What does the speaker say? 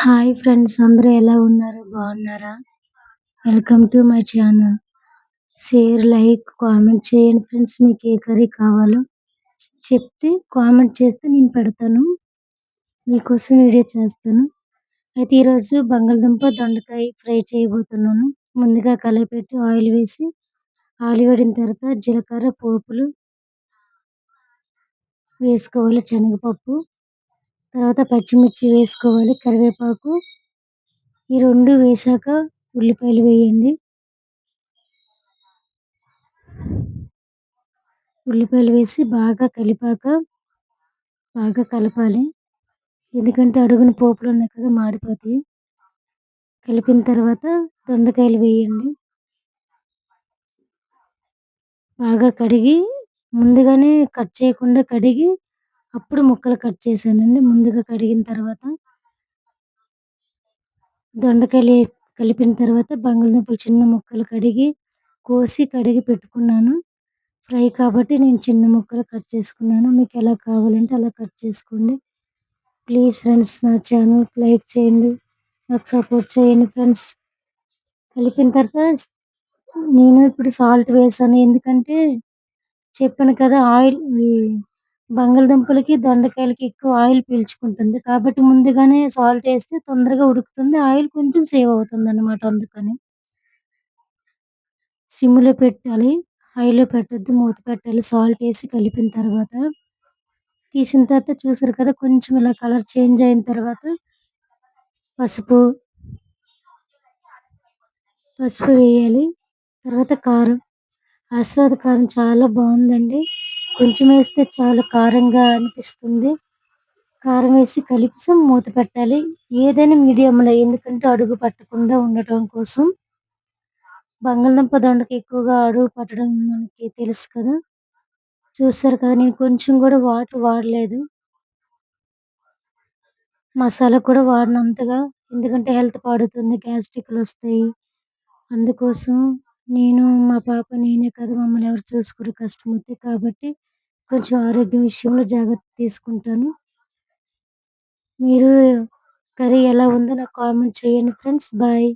Hi friends అందరూ ఎలా ఉన్నారు? బాగున్నారా? Welcome to my channel. Share like comment చేయండి ఫ్రెండ్స్ మీకు ఏ కర్రీ కావాలో. చెప్తే కామెంట్ చేస్తే నేను పెడతాను. మీకోసం వీడియో చేస్తాను. అయితే ఈరోజు బంగాళదుంప దొండకాయ ఫ్రై చేయబోతున్నాను. ముందుగా కలయపెట్టి ఆయిల్ వేసి ఆయిల్ వేడిన తర్వాత జీలకర్ర పోపులు వేసుకోవాలి శనగపప్పు. తర్వాత పచ్చిమిర్చి వేసుకోవాలి కరివేపాకు. ఈ రెండు వేసాక ఉల్లిపాయలు వేయండి. ఉల్లిపాయలు వేసి బాగా కలిపాక బాగా కలపాలి. ఎందుకంటే అడుగున పోపులు ఉన్నాయి కదా మాడిపోతాయి. కలిపిన తర్వాత దొండకాయలు వేయండి. బాగా కడిగి ముందుగానే కట్ చేయకుండా కడిగి అప్పుడు ముక్కలు కట్ చేశానండి. ముందుగా కడిగిన తర్వాత దొండకాయలు కలిపిన తర్వాత బంగాళదుంపలు చిన్న ముక్కలు కడిగి కోసి కడిగి పెట్టుకున్నాను. ఫ్రై కాబట్టి నేను చిన్న ముక్కలు కట్ చేసుకున్నాను. మీకు ఎలా కావాలంటే అలా కట్ చేసుకోండి. ప్లీజ్ ఫ్రెండ్స్ నా ఛానల్ లైక్ చేయండి. నాకు సపోర్ట్ చేయండి ఫ్రెండ్స్. కలిపిన తర్వాత నేను ఇప్పుడు సాల్ట్ వేసాను. ఎందుకంటే చెప్పాను కదా ఆయిల్ బంగాళదుంపలకి దొండకాయలకి ఎక్కువ ఆయిల్ పీల్చుకుంటుంది. కాబట్టి ముందుగానే సాల్ట్ వేస్తే తొందరగా ఉడుకుతుంది. ఆయిల్ కొంచెం సేవ్ అవుతుంది అనమాట అందుకని. సిమ్లో పెట్టాలి. హైలో పెట్టద్దు మూత పెట్టాలి సాల్ట్ వేసి కలిపిన తర్వాత. తీసిన తర్వాత చూసారు కదా కొంచెం ఇలా కలర్ చేంజ్ అయిన తర్వాత పసుపు పసుపు వేయాలి. తర్వాత కారం. ఆశీర్వాద కారం చాలా బాగుందండి. కొంచెం వేస్తే చాలా కారంగా అనిపిస్తుంది. కారం వేసి కలిపి మూత పెట్టాలి. ఏదైనా మీడియంలో ఎందుకంటే అడుగు పట్టకుండా ఉండటం కోసం. బంగాళదుంప దొండకి ఎక్కువగా అడుగు పట్టడం మనకి తెలుసు కదా. చూసారు కదా నేను కొంచెం కూడా వాటర్ వాడలేదు. మసాలా కూడా వాడినంతగా ఎందుకంటే హెల్త్ పాడుతుంది గ్యాస్ట్రిక్లు వస్తాయి. అందుకోసం నేను మా పాప నేనే కదా మమ్మల్ని ఎవరు చూసుకోరు కష్టం కాబట్టి కొంచెం ఆరోగ్యం విషయంలో జాగ్రత్త తీసుకుంటాను. మీరు కర్రీ ఎలా ఉందో నాకు కామెంట్ చేయండి ఫ్రెండ్స్. బాయ్.